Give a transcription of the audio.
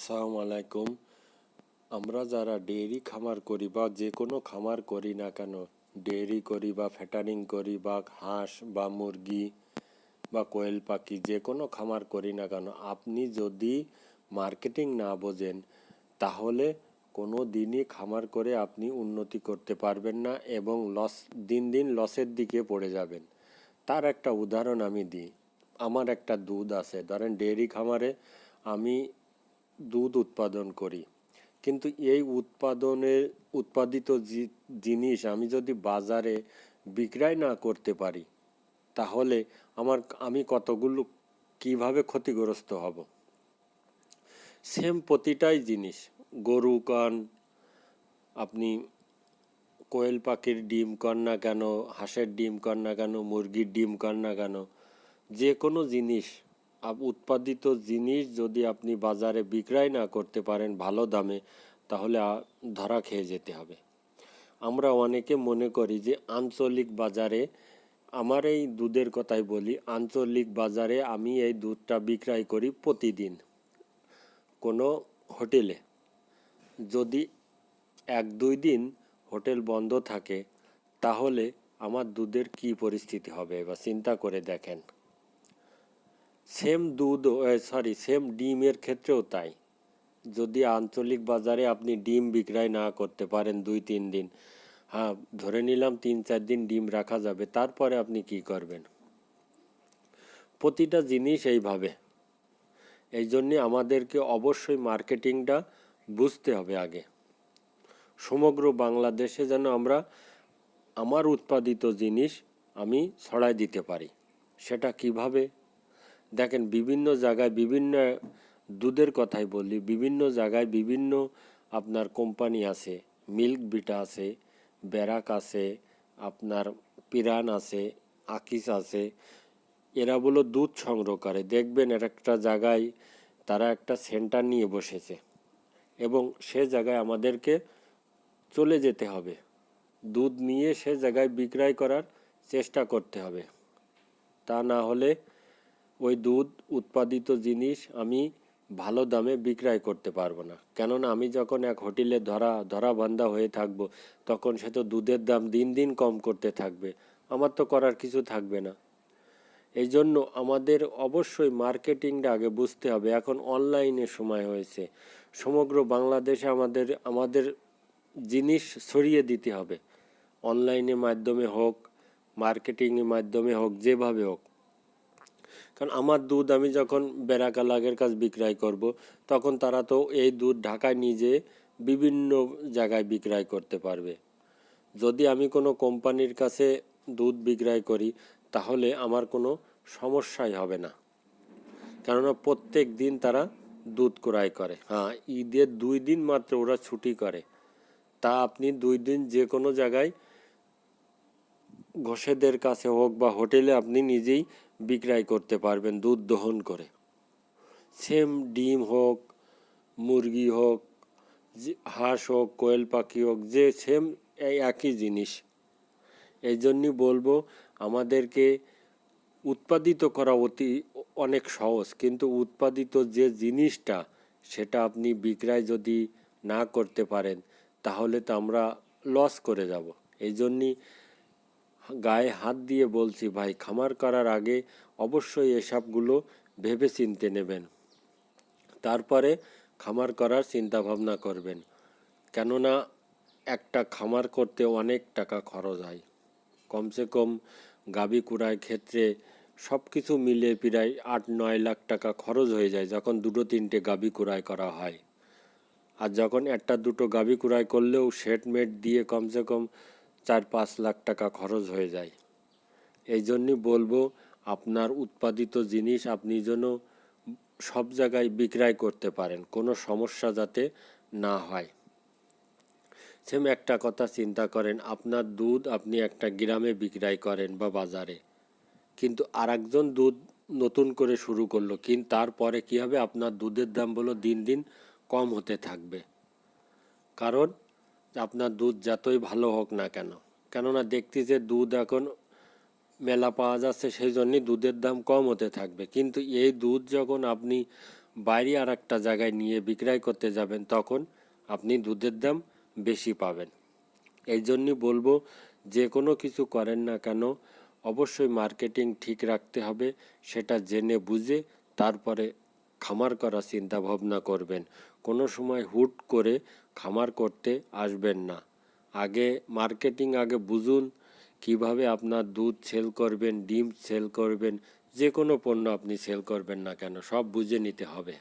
আসসালামু আলাইকুম। আমরা যারা ডেয়ারি খামার করি বা যে কোনো খামার করি না কেন ডেয়ারি করি বা ফ্যাটারিং করি বা হাঁস বা মুরগি বা কোয়েল পাখি যে কোনো খামার করি না কেন, আপনি যদি মার্কেটিং না বোঝেন, তাহলে কোনো দিনই খামার করে আপনি উন্নতি করতে পারবেন না এবং লস, দিন দিন লসের দিকে পড়ে যাবেন। তার একটা উদাহরণ আমি দিই। আমার একটা দুধ আছে। ধরেন ডেয়ারি খামারে আমি দুধ উৎপাদন করি। কিন্তু এই উৎপাদনের, উৎপাদিত জিনিস আমি যদি বাজারে বিক্রয় না করতে পারি, তাহলে আমার, আমি কতগুলো, কীভাবে ক্ষতিগ্রস্ত হব? সেম প্রতিটাই জিনিস। গরু কন, আপনি কোয়েল পাখির ডিম কর না কেন, হাঁসের ডিম কর না কেন, মুরগির ডিম কর না কেন, যে কোনো জিনিস উৎপাদিত জিনিস যদি আপনি বাজারে বিক্রয় না করতে পারেন ভালো দামে, তাহলে ধরা খেয়ে যেতে হবে। আমরা অনেকে মনে করি যে আঞ্চলিক বাজারে, আমার এই দুধের কথাই বলি, আঞ্চলিক বাজারে আমি এই দুধটা বিক্রয় করি প্রতিদিন কোনো হোটেলে। যদি এক দুই দিন হোটেল বন্ধ থাকে, তাহলে আমার দুধের কি পরিস্থিতি হবে, এবার চিন্তা করে দেখেন। সেম দুধ সরি সেম ডিমের ক্ষেত্রেও তাই। যদি আঞ্চলিক বাজারে আপনি ডিম বিক্রয় না করতে পারেন দুই, তিন দিন হ্যাঁ ধরে নিলাম তিন, চার দিন ডিম রাখা যাবে, তারপরে আপনি কি করবেন? প্রতিটা জিনিস এইভাবে। এই জন্যে আমাদেরকে অবশ্যই মার্কেটিংটা বুঝতে হবে আগে। সমগ্র বাংলাদেশে যেন আমরা আমার উৎপাদিত জিনিস আমি ছড়াই দিতে পারি। সেটা কীভাবে দেখেন বিভিন্ন জায়গায় বিভিন্ন দুধের কথাই বলি, বিভিন্ন জায়গায় বিভিন্ন আপনার কোম্পানি আছে, মিল্ক বিটা আছে, ব্যারাক আছে, আপনার পিরান আছে, আকিস আছে, এরা বলো দুধ সংগ্রহ করে দেখবেন এর একটা জায়গায় তারা একটা সেন্টার নিয়ে বসেছে এবং সে জায়গায় আমাদেরকে চলে যেতে হবে। দুধ নিয়ে সে জায়গায় বিক্রয় করার চেষ্টা করতে হবে। তা না হলে ওই দুধ উৎপাদিত জিনিস আমি ভালো দামে বিক্রয় করতে পারব না। কেননা আমি যখন এক হোটেলে ধরা ধরা বান্ধা হয়ে থাকব, তখন সে তো দুধের দাম দিন দিন কম করতে থাকবে। আমার তো করার কিছু থাকবে না। এই জন্য আমাদের অবশ্যই মার্কেটিংটা আগে বুঝতে হবে। এখন অনলাইনে সময় হয়েছে। সমগ্র বাংলাদেশে আমাদের আমাদের জিনিস ছড়িয়ে দিতে হবে। অনলাইনের মাধ্যমে হোক, মার্কেটিংয়ের মাধ্যমে হোক, যেভাবে হোক। কারণ আমার দুধ আমি যখন বেড়াকালাগের কাছে বিক্রয় করব, তখন তারা তো এই দুধ ঢাকায় নিজে বিভিন্ন জায়গায় বিক্রয় করতে পারবে। যদি আমি কোনো কোম্পানির কাছে দুধ বিক্রয় করি, তাহলে আমার কোনো সমস্যাই হবে না। কেননা প্রত্যেক দিন তারা দুধ ক্রয় করে। হ্যাঁ ঈদের দুই দিন মাত্র ওরা ছুটি করে। তা আপনি দুই দিন যে কোনো জায়গায় ঘোষেদের কাছে হোক বা হোটেলে আপনি নিজেই বিক্রয় করতে পারবেন, দুধ দহন করে। সেম ডিম হোক, মুরগি হোক হাঁস হোক, কোয়েল পাখি হোক, যে সেম এই একই জিনিস। এই জন্যই বলব, আমাদেরকে উৎপাদিত করা অতি অনেক সহজ, কিন্তু উৎপাদিত যে জিনিসটা সেটা আপনি বিক্রয় যদি না করতে পারেন, তাহলে তো আমরা লস করে যাব। এই জন্যই গায়ে হাত দিয়ে বলছি, ভাই, খামার করার আগে অবশ্যই এসবগুলো ভেবে চিনতে নেবেন। তারপরে খামার করার চিন্তা ভাবনা করবেন। কেননা একটা খামার করতে অনেক টাকা খরচ হয়। কমসে কম গাবি কুড়ায় ক্ষেত্রে সব কিছু মিলিয়ে প্রায় আট, নয় লাখ টাকা খরচ হয়ে যায় যখন দুটো, তিনটে গাবি কুড়াই করা হয়। আর যখন একটা, দুটো গাবি কুড়াই করলেও শেড মেট দিয়ে কমসে কম চার পাঁচ লাখ টাকা খরচ হয়ে যায়। এই জন্যই বলব, আপনার উৎপাদিত জিনিস আপনি যেন সব জায়গায় বিক্রয় করতে পারেন, কোনো সমস্যা যাতে না হয়। সেম একটা কথা চিন্তা করেন, আপনার দুধ আপনি একটা গ্রামে বিক্রয় করেন বা বাজারে, কিন্তু আরেকজন দুধ নতুন করে শুরু করল, কিন্তু তারপরে কী হবে? আপনার দুধের দাম বলো দিন দিন কম হতে থাকবে। কারণ আপনার দুধ যতই ভালো হোক না কেন। কেননা দেখতে যে দুধ এখন মেলা পাওয়া যাচ্ছে, সেই জন্যই দুধের দাম কম হতে থাকবে। কিন্তু এই দুধ যখন আপনি বাইরে আর একটা জায়গায় নিয়ে বিক্রয় করতে যাবেন, তখন আপনি দুধের দাম বেশি পাবেন। এই জন্যই বলব, যে কোনো কিছু করেন না কেন, অবশ্যই মার্কেটিং ঠিক রাখতে হবে, সেটা জেনে বুঝে তারপরে খামার করার চিন্তা ভাবনা করবেন। কোনো সময় হুট করে খামার করতে আসবেন না। আগে মার্কেটিং, আগে বুঝুন কীভাবে আপনার দুধ সেল করবেন, ডিম সেল করবেন যে কোনো পণ্য আপনি সেল করবেন না কেন, সব বুঝে নিতে হবে।